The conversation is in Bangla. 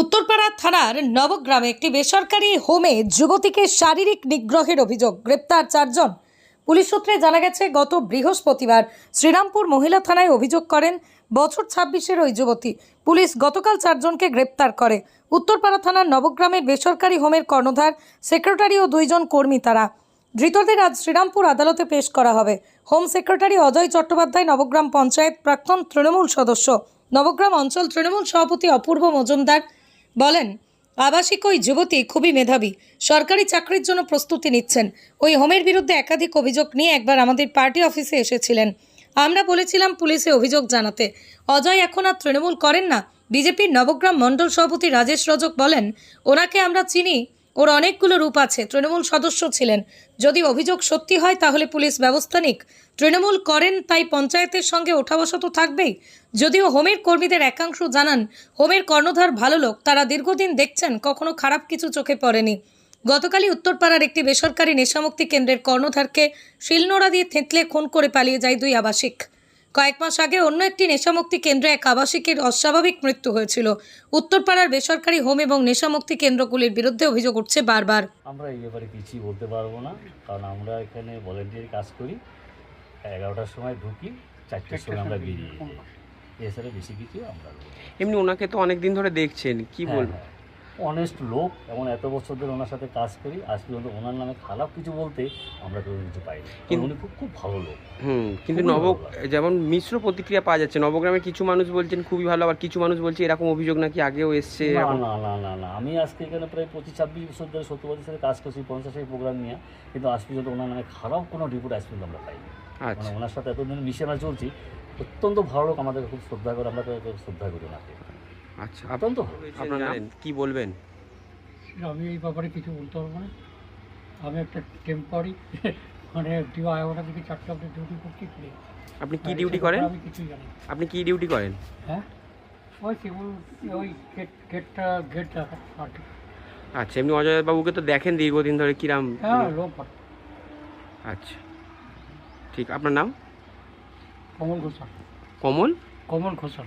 উত্তরপাড়া থানার নবগ্রামে একটি বেসরকারি হোমে যুবতীকে শারীরিক নিগ্রহের অভিযোগ। গ্রেপ্তার চারজন। পুলিশ সূত্রে জানা গেছে, গত বৃহস্পতিবার শ্রীরামপুর মহিলা থানায় অভিযোগ করেন, বছর ছাব্বিশের ওই যুবতী। পুলিশ গতকাল চারজনকে গ্রেপ্তার করে। উত্তরপাড়া থানার নবগ্রামের বেসরকারি হোমের কর্ণধার, সেক্রেটারি ও দুইজন কর্মী তারা। ধৃতদের আজ শ্রীরামপুর আদালতে পেশ করা হবে। হোম সেক্রেটারি অজয় চট্টোপাধ্যায় নবগ্রাম পঞ্চায়েত প্রাক্তন তৃণমূল সদস্য। নবগ্রাম অঞ্চল তৃণমূল সভাপতি অপূর্ব মজুমদার বলেন, আবাসিক ওই যুবতী খুবই মেধাবী, সরকারি চাকরির জন্য প্রস্তুতি নিচ্ছেন। ওই হোমের বিরুদ্ধে একাধিক অভিযোগ নিয়ে একবার আমাদের পার্টি অফিসে এসেছিলেন। আমরা বলেছিলাম পুলিশে অভিযোগ জানাতে। অজয় এখন আর তৃণমূল করেন না। বিজেপির নবগ্রাম মণ্ডল সভাপতি রাজেশ রজক বলেন, ওনাকে আমরা চিনি ওর অনেকগুলো রূপ আছে। তৃণমূল সদস্য ছিলেন। যদি অভিযোগ সত্যি হয়, তাহলে পুলিশ ব্যবস্থা নিক। তৃণমূল করেন, তাই পঞ্চায়েতের সঙ্গে ওঠা বসা তো থাকবেই। যদিও হোমের কর্মীদের একাংশ জানান, হোমের কর্ণধার ভালো লোক, তারা দীর্ঘদিন দেখছেন, কখনো খারাপ কিছু চোখে পড়েনি। গতকালই উত্তরপাড়ার একটি বেসরকারি নেশামুক্তি কেন্দ্রের কর্ণধারকে শিলনোড়া দিয়ে থেঁতলে খুন করে পালিয়ে যায় দুই আবাসিক। কয়েক মাস আগে অন্য একটি নেশামুক্তি কেন্দ্রে এক আবাসিকের অস্বাভাবিক মৃত্যু হয়েছিল। উত্তরপাড়ার বেসরকারি হোম এবং নেশামুক্তি কেন্দ্রগুলির বিরুদ্ধে অভিযোগ উঠছে বারবার। আমরা এই ব্যাপারে কিছুই বলতে পারব না কারণ আমরা এখানে ভলেন্টিয়ার কাজ করি। এগারোটার সময় ঢুকি চারটের সময় আমরা বেরিয়ে এছাড়া বেশি কিছু আমরা এমনি ওনাকে তো অনেক দিন ধরে দেখছেন কি বলব? অনেস্ট লোক এবং এত বছর ধরে ওনার সাথে কাজ করি আজ পর্যন্ত ওনার নামে খারাপ কিছু বলতে আমরা কেউ কিছু পাইনি। কিন্তু- উনি খুব খুব ভালো লোক। হুম কিন্তু নব যেমন মিশ্র প্রতিক্রিয়া পাওয়া যাচ্ছে নবগ্রামে কিছু মানুষ বলছেন খুবই ভালো আবার কিছু মানুষ বলছে এরকম অভিযোগ নাকি আগেও এসছে না না না না না। আমি আজকে এখানে প্রায় পঁচিশ ছাব্বিশ বছর ধরে সত্তর বছর সাথে কাজ করছি পঞ্চাশের প্রোগ্রাম নিয়ে কিন্তু আজ পর্যন্ত ওনার নামে খারাপ কোনো রিপোর্ট আজ পর্যন্ত আমরা পাইনি। মানে আচ্ছা ওনার সাথে এতদিন মিশে আমরা চলছি অত্যন্ত ভালো লোক আমাদের খুব শ্রদ্ধা করে আমরা শ্রদ্ধা করি ওনাকে। আচ্ছা আপ- অত্যন্ত ভালো। আপনার নাম? কি বলবেন? আমি এই ব্যাপারে কিছু বলতে পারব না। আমি একটা টেম্পারি মানে এগারোটা থেকে চারটে অব্দি ডিউটি করছি আপনি কি ডিউটি করেন? আমি কিছুই জানি আপনি কি ডিউটি করেন? হ্যাঁ? ওই কেবল ওই গেট গেটটা গেট দেখা আর কি। আচ্ছা এমনি অজয় বাবুকে তো দেখেন দীর্ঘদিন ধরে কিরাম হ্যাঁ লোক আচ্ছা ঠিক। আপনার নাম? কমল ঘোষাল। কমল? কমল ঘোষাল।